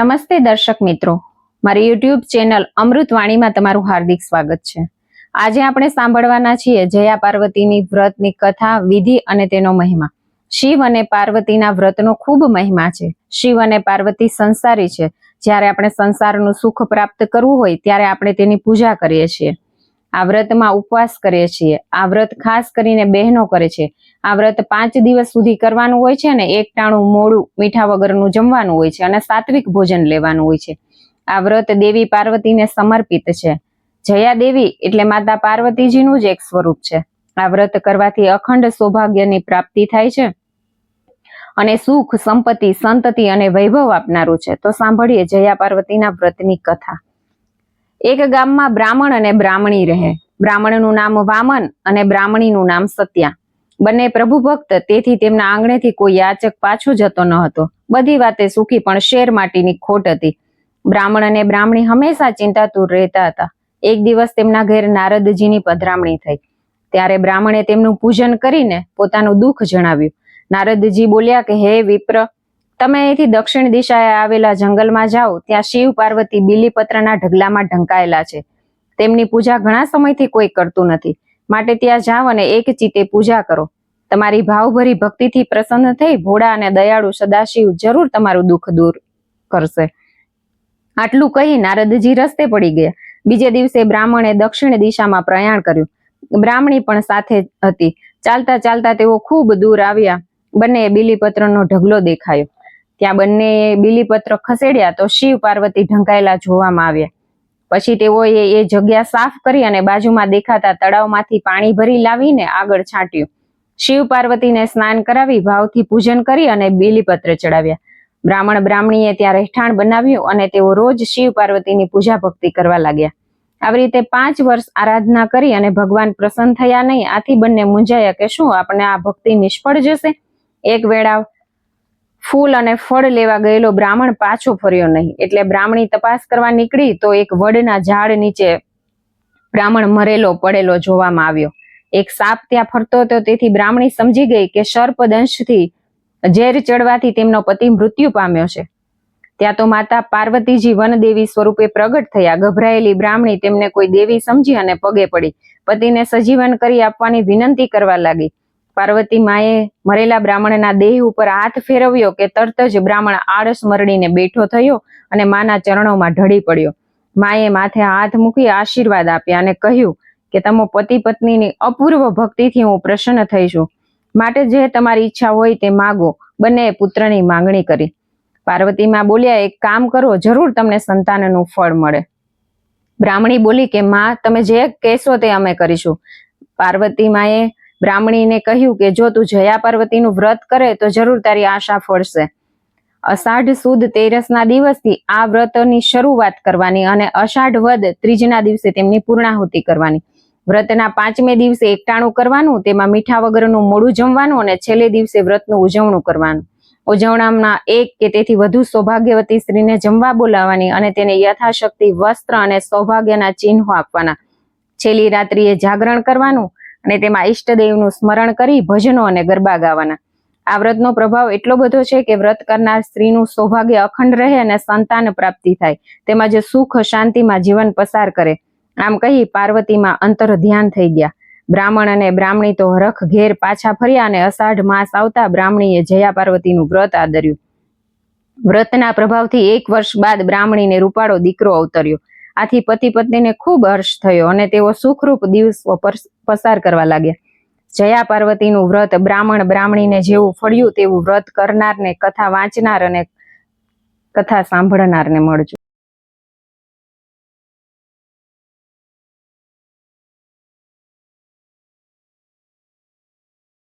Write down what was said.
નમસ્તે દર્શક મિત્રો. મારી યુટ્યુબ ચેનલ અમૃતવાણીમાં તમારું હાર્દિક સ્વાગત છે. આજે આપણે સાંભળવાના છીએ જયા પાર્વતીની વ્રતની કથા, વિધિ અને તેનો મહિમા. શિવ અને પાર્વતીના વ્રતનો ખૂબ મહિમા છે. શિવ અને પાર્વતી સંસારી છે. જ્યારે આપણે સંસારનું સુખ પ્રાપ્ત કરવું હોય ત્યારે આપણે તેની પૂજા કરીએ છીએ. આ વ્રતમાં ઉપવાસ કરીએ છીએ. આ વ્રત ખાસ કરીને બહેનો કરે છે. આ વ્રત પાંચ દિવસ સુધી કરવાનું હોય છે અને એક ટાણું મોડું મીઠા વગરનું જમવાનું હોય છે અને સાત્વિક ભોજન લેવાનું હોય છે. આ વ્રત દેવી પાર્વતીને સમર્પિત છે. જયા દેવી એટલે માતા પાર્વતીજીનું જ એક સ્વરૂપ છે. આ વ્રત કરવાથી અખંડ સૌભાગ્યની પ્રાપ્તિ થાય છે અને સુખ, સંપત્તિ, સંતતિ અને વૈભવ આપનારું છે. તો સાંભળીએ જયા પાર્વતીના વ્રતની કથા. એક ગામમાં બ્રાહ્મણ અને બ્રાહ્મણી રહે. બ્રાહ્મણનું નામ વામન અને બ્રાહ્મણીનું નામ સત્યા. બંને પ્રભુ ભક્ત, તેથી તેમના આંગણેથી કોઈ યાચક પાછો જતો ન હતો. બધી વાતે સુખી, પણ શેર માટીની ખોટ હતી. બ્રાહ્મણ અને બ્રાહ્મણી હંમેશા ચિંતાતુર રહેતા હતા. એક દિવસ તેમના ઘેર નારદજીની પધરામણી થઈ. ત્યારે બ્રાહ્મણે તેમનું પૂજન કરીને પોતાનું દુઃખ જણાવ્યું. નારદજી બોલ્યા કે, હે વિપ્ર તમે અહીંથી દક્ષિણ દિશાએ આવેલા જંગલમાં જાઓ, ત્યાં શિવ પાર્વતી બીલીપત્રના ઢગલામાં ઢંકાયેલા છે. તેમની પૂજા ઘણા સમયથી કોઈ કરતું નથી. માટે ત્યાં જાઓ અને એક ચિત્તે પૂજા કરો. તમારી ભાવભરી ભક્તિથી પ્રસન્ન થઈ ભોળા અને દયાળુ સદાશિવ જરૂર તમારું દુઃખ દૂર કરશે. આટલું કહી નારદજી રસ્તે પડી ગયા. બીજે દિવસે બ્રાહ્મણે દક્ષિણ દિશામાં પ્રયાણ કર્યું. બ્રાહ્મણી પણ સાથે હતી. ચાલતા ચાલતા તેઓ ખૂબ દૂર આવ્યા. બંને બીલીપત્રનો ઢગલો દેખાયો. ત્યાં બંને બિલીપત્ર ખસેડ્યા તો શિવ પાર્વતી ઢંકાયેલા જોવામાં આવ્યા. પછી તેઓએ એ જગ્યા સાફ કરી અને બાજુમાં દેખાતા તળાવમાંથી પાણી ભરી લાવીને આગળ છાંટ્યું. શિવ પાર્વતીને સ્નાન કરાવી ભાવથી પૂજન કરી અને બિલીપત્ર ચડાવ્યા. બ્રાહ્મણ બ્રાહ્મણીએ ત્યાં રહેઠાણ બનાવ્યું અને તેઓ રોજ શિવ પાર્વતીની પૂજા ભક્તિ કરવા લાગ્યા. આવી રીતે પાંચ વર્ષ આરાધના કરી અને ભગવાન પ્રસન્ન થયા નહીં. આથી બંને મૂંઝાયા કે શું? આપણે આ ભક્તિ નિષ્ફળ જશે? એક વેળા ફૂલ અને ફળ લેવા ગયેલો બ્રાહ્મણ પાછો ફર્યો નહીં. એટલે બ્રાહ્મણી તપાસ કરવા નીકળી તો એક વડના ઝાડ નીચે બ્રાહ્મણ મરેલો, પડેલો જોવામાં આવ્યો. એક સાપ ત્યાં ફરતો હતો, તેથી બ્રાહ્મણી સમજી ગઈ કે સર્પદંશથી ઝેર ચડવાથી તેમનો પતિ મૃત્યુ પામ્યો છે. ત્યાં તો માતા પાર્વતીજી વનદેવી સ્વરૂપે પ્રગટ થયા. ગભરાયેલી બ્રાહ્મણી તેમને કોઈ દેવી સમજી અને પગે પડી. પતિને સજીવન કરી આપવાની વિનંતી કરવા લાગી. પાર્વતી માએ મરેલા બ્રાહ્મણના દેહ ઉપર હાથ ફેરવ્યો કે તરત જ બ્રાહ્મણ આળસ મરડીને બેઠો થયો અને માના ચરણોમાં ઢળી પડ્યો. માએ માથે હાથ મૂકી આશીર્વાદ આપ્યા અને કહ્યું કે તમો પતિ પત્નીની અપૂર્વ ભક્તિથી હું પ્રસન્ન થઈશું માટે જે તમારી ઈચ્છા હોય તે માગો. બંને પુત્રની માંગણી કરી. પાર્વતીમાં બોલ્યા, એક કામ કરો, જરૂર તમને સંતાનનું ફળ મળે. બ્રાહ્મણી બોલી કે, માં, તમે જે કહેશો તે અમે કરીશું. પાર્વતી માએ બ્રાહ્મણીને કહ્યું કે જો તું જયા પાર્વતીનું વ્રત કરે તો જરૂર તારી આશા ફળશે. અષાઢ સુદ તેરસના દિવસથી આ વ્રતની શરૂઆત કરવાની અને અષાઢ વદ ત્રીજના દિવસે તેમની પૂર્ણાહુતિ કરવાની. વ્રતના પાંચમે દિવસે એકટાણું કરવાનું, તેમાં મીઠા વગરનું મોડું જમવાનું અને છેલ્લે દિવસે વ્રતનું ઉજવણું કરવાનું. ઉજવણામાં એક કે તેથી વધુ સૌભાગ્યવતી સ્ત્રીને જમવા બોલાવવાની અને તેને યથાશક્તિ વસ્ત્ર અને સૌભાગ્યના ચિહ્નો આપવાના. છેલ્લી રાત્રિએ જાગરણ કરવાનું અને તેમાં ઈષ્ટદેવનું સ્મરણ કરી ભજનો અને ગરબા ગાવાના. આ વ્રતનો પ્રભાવ એટલો બધો છે કે વ્રત કરનાર સ્ત્રીનું સૌભાગ્ય અખંડ રહે અને સંતાન પ્રાપ્તિ થાય. તેમજ સુખ શાંતિમાં જીવન પસાર કરે. આમ કહી પાર્વતીમાં અંતર ધ્યાન થઈ ગયા. બ્રાહ્મણ અને બ્રાહ્મણી તો હરખ ઘેર પાછા ફર્યા અને અષાઢ માસ આવતા બ્રાહ્મણીએ જયા પાર્વતીનું વ્રત આદર્યું. વ્રતના પ્રભાવથી એક વર્ષ બાદ બ્રાહ્મણીને રૂપાળો દીકરો અવતર્યો. આથી પતિ પત્નીને ખૂબ હર્ષ થયો અને તેઓ સુખરૂપ દિવસો પસાર કરવા લાગ્યા. જયા પાર્વતીનું વ્રત બ્રાહ્મણ બ્રાહ્મણીને જેવું ફળ્યું તેવું વ્રત કરનારને કથા વાંચનાર અને કથા સાંભળનારને મળજો.